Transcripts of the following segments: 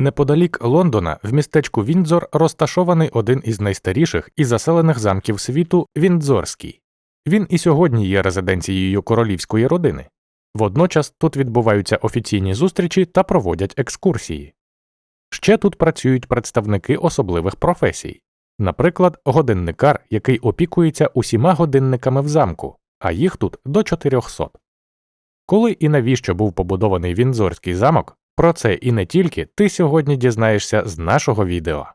Неподалік Лондона в містечку Віндзор розташований один із найстаріших і заселених замків світу Віндзорський. Він і сьогодні є резиденцією королівської родини. Водночас тут відбуваються офіційні зустрічі та проводять екскурсії. Ще тут працюють представники особливих професій, наприклад, годинникар, який опікується усіма годинниками в замку, а їх тут до 400. Коли і навіщо був побудований Віндзорський замок, про це і не тільки ти сьогодні дізнаєшся з нашого відео.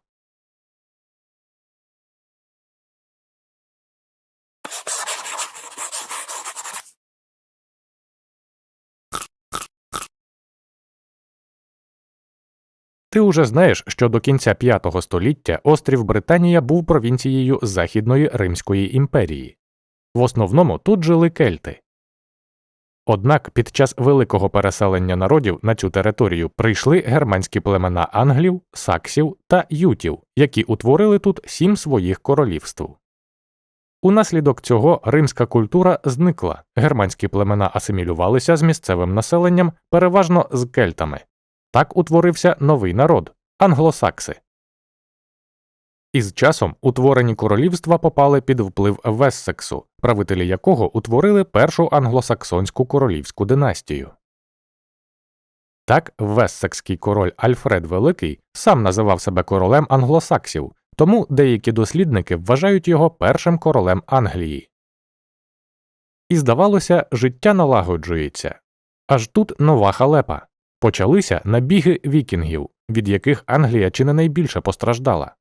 Ти уже знаєш, що до кінця V століття острів Британія був провінцією Західної Римської імперії. В основному тут жили кельти. Однак під час великого переселення народів на цю територію прийшли германські племена англів, саксів та ютів, які утворили тут сім своїх королівств. Унаслідок цього римська культура зникла, германські племена асимілювалися з місцевим населенням, переважно з кельтами. Так утворився новий народ англосакси. Із часом утворені королівства попали під вплив Вессексу, правителі якого утворили першу англосаксонську королівську династію. Так, Вессекський король Альфред Великий сам називав себе королем англосаксів, тому деякі дослідники вважають його першим королем Англії. І здавалося, життя налагоджується. Аж тут нова халепа. Почалися набіги вікінгів, від яких Англія чи не найбільше постраждала.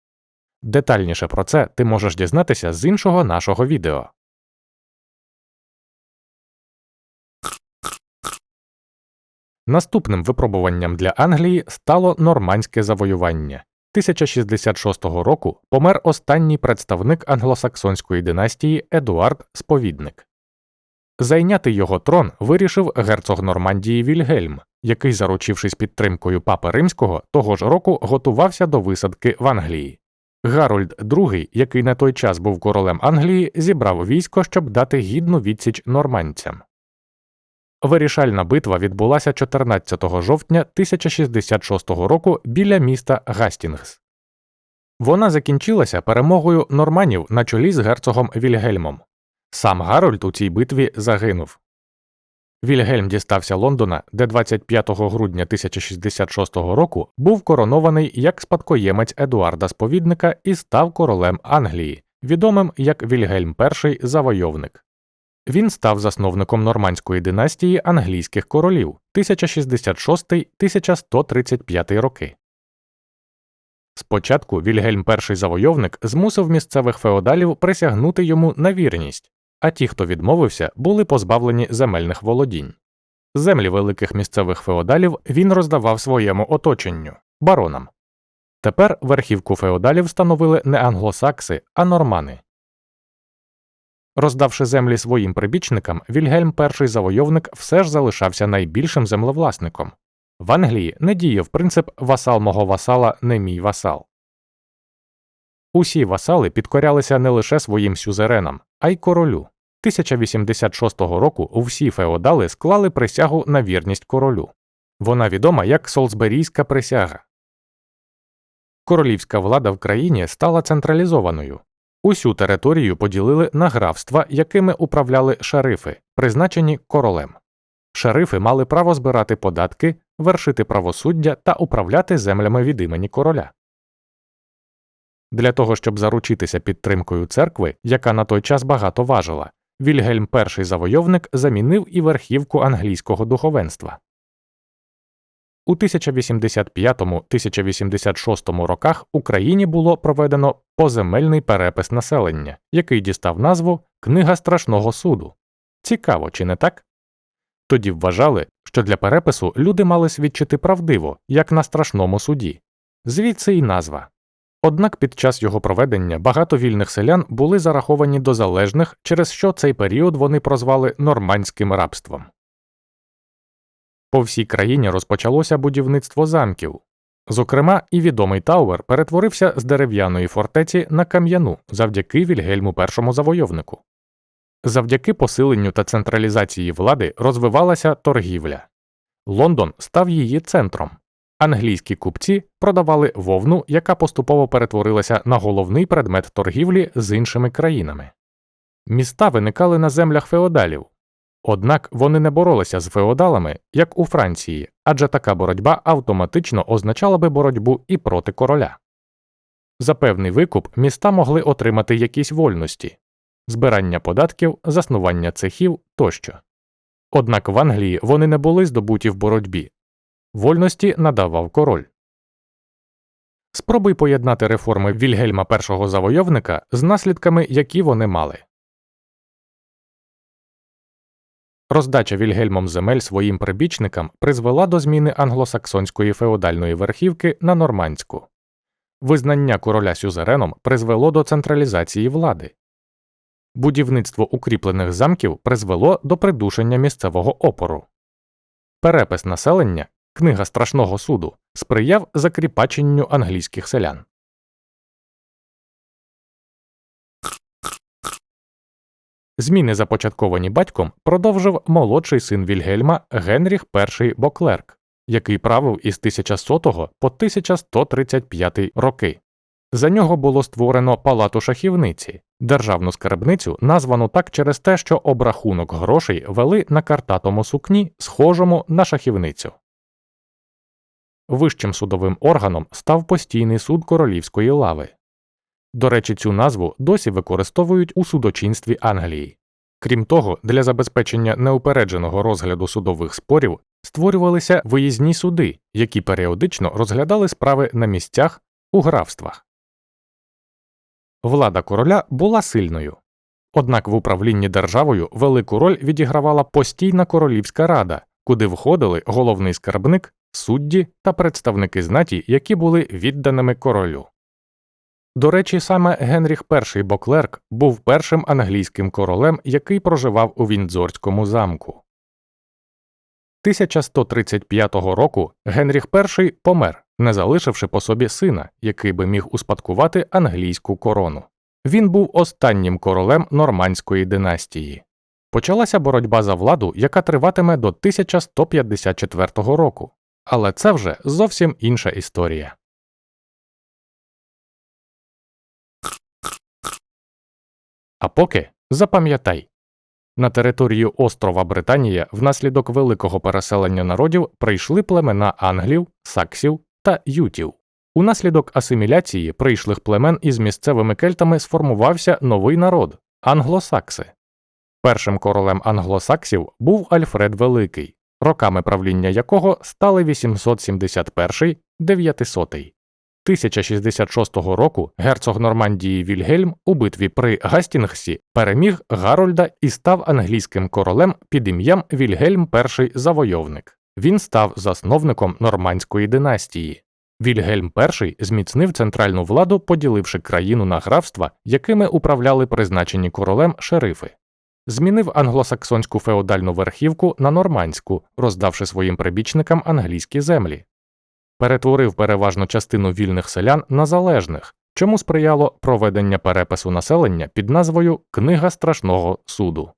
Детальніше про це ти можеш дізнатися з іншого нашого відео. Наступним випробуванням для Англії стало нормандське завоювання. 1066 року помер останній представник англосаксонської династії Едуард Сповідник. Зайняти його трон вирішив герцог Нормандії Вільгельм, який, заручившись підтримкою папи римського, того ж року готувався до висадки в Англії. Гарольд II, який на той час був королем Англії, зібрав військо, щоб дати гідну відсіч нормандцям. Вирішальна битва відбулася 14 жовтня 1066 року біля міста Гастінгс. Вона закінчилася перемогою норманів на чолі з герцогом Вільгельмом. Сам Гарольд у цій битві загинув. Вільгельм дістався Лондона, де 25 грудня 1066 року був коронований як спадкоємець Едуарда Сповідника і став королем Англії, відомим як Вільгельм І Завойовник. Він став засновником нормандської династії англійських королів 1066-1135 роки. Спочатку Вільгельм І Завойовник змусив місцевих феодалів присягнути йому на вірність, а ті, хто відмовився, були позбавлені земельних володінь. Землі великих місцевих феодалів він роздавав своєму оточенню баронам. Тепер верхівку феодалів становили не англосакси, а нормани. Роздавши землі своїм прибічникам, Вільгельм І завойовник все ж залишався найбільшим землевласником. В Англії не діяв принцип васал мого васала не мій васал. Усі васали підкорялися не лише своїм сюзеренам, а й королю. 1086 року всі феодали склали присягу на вірність королю. Вона відома як Солсберійська присяга. Королівська влада в країні стала централізованою. Усю територію поділили на графства, якими управляли шарифи, призначені королем. Шарифи мали право збирати податки, вершити правосуддя та управляти землями від імені короля. Для того, щоб заручитися підтримкою церкви, яка на той час багато важила, Вільгельм І завойовник замінив і верхівку англійського духовенства. У 1085-1086 роках Україні було проведено поземельний перепис населення, який дістав назву Книга страшного суду. Цікаво, чи не так? Тоді вважали, що для перепису люди мали свідчити правдиво, як на страшному суді, звідси й назва. Однак під час його проведення багато вільних селян були зараховані до залежних, через що цей період вони прозвали нормандським рабством. По всій країні розпочалося будівництво замків. Зокрема, і відомий Тауер перетворився з дерев'яної фортеці на кам'яну завдяки Вільгельму І завойовнику. Завдяки посиленню та централізації влади розвивалася торгівля. Лондон став її центром. Англійські купці продавали вовну, яка поступово перетворилася на головний предмет торгівлі з іншими країнами. Міста виникали на землях феодалів, однак вони не боролися з феодалами, як у Франції, адже така боротьба автоматично означала би боротьбу і проти короля. За певний викуп міста могли отримати якісь вольності збирання податків, заснування цехів тощо. Однак в Англії вони не були здобуті в боротьбі, вольності надавав король. Спробуй поєднати реформи Вільгельма І завойовника з наслідками, які вони мали. Роздача Вільгельмом земель своїм прибічникам призвела до зміни англосаксонської феодальної верхівки на нормандську. Визнання короля сюзереном призвело до централізації влади. Будівництво укріплених замків призвело до придушення місцевого опору. Перепис населення Книга страшного суду сприяв закріпаченню англійських селян. Зміни, започатковані батьком, продовжив молодший син Вільгельма Генріх І Боклерк, який правив із 1100 по 1135 роки. За нього було створено палату шахівниці, державну скарбницю, названу так через те, що обрахунок грошей вели на картатому сукні, схожому на шахівницю. Вищим судовим органом став постійний суд королівської лави. До речі, цю назву досі використовують у судочинстві Англії. Крім того, для забезпечення неупередженого розгляду судових спорів створювалися виїзні суди, які періодично розглядали справи на місцях у графствах. Влада короля була сильною. Однак в управлінні державою велику роль відігравала постійна королівська рада, куди входили головний скарбник, судді та представники знаті, які були відданими королю. До речі, саме Генріх І Боклерк був першим англійським королем, який проживав у Віндзорському замку. 1135 року Генріх І помер, не залишивши по собі сина, який би міг успадкувати англійську корону. Він був останнім королем нормандської династії. Почалася боротьба за владу, яка триватиме до 1154 року, але це вже зовсім інша історія. А поки запам'ятай на територію острова Британія внаслідок великого переселення народів прийшли племена англів, саксів та ютів. Унаслідок асиміляції прийшлих племен із місцевими кельтами сформувався новий народ англосакси. Першим королем англосаксів був Альфред Великий, роками правління якого стали 871 900 1066 року герцог Нормандії Вільгельм у битві при Гастінгсі переміг Гарольда і став англійським королем під ім'ям Вільгельм І Завойовник. Він став засновником нормандської династії. Вільгельм І зміцнив центральну владу, поділивши країну на графства, якими управляли призначені королем шерифи змінив англосаксонську феодальну верхівку на нормандську, роздавши своїм прибічникам англійські землі, перетворив переважну частину вільних селян на залежних, чому сприяло проведення перепису населення під назвою Книга страшного суду.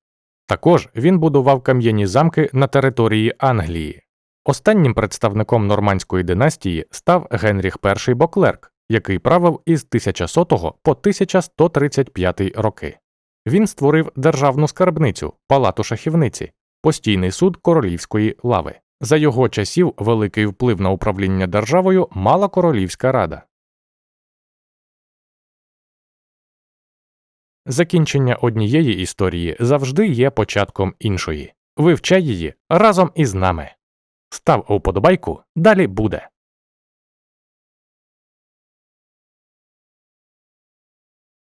Також він будував кам'яні замки на території Англії. Останнім представником нормандської династії став Генріх І Боклерк, який правив із 1100 по 1135 роки. Він створив державну скарбницю, палату шахівниці, постійний суд королівської лави. За його часів великий вплив на управління державою мала королівська рада. Закінчення однієї історії завжди є початком іншої. Вивчай її разом із нами. Став уподобайку, далі буде.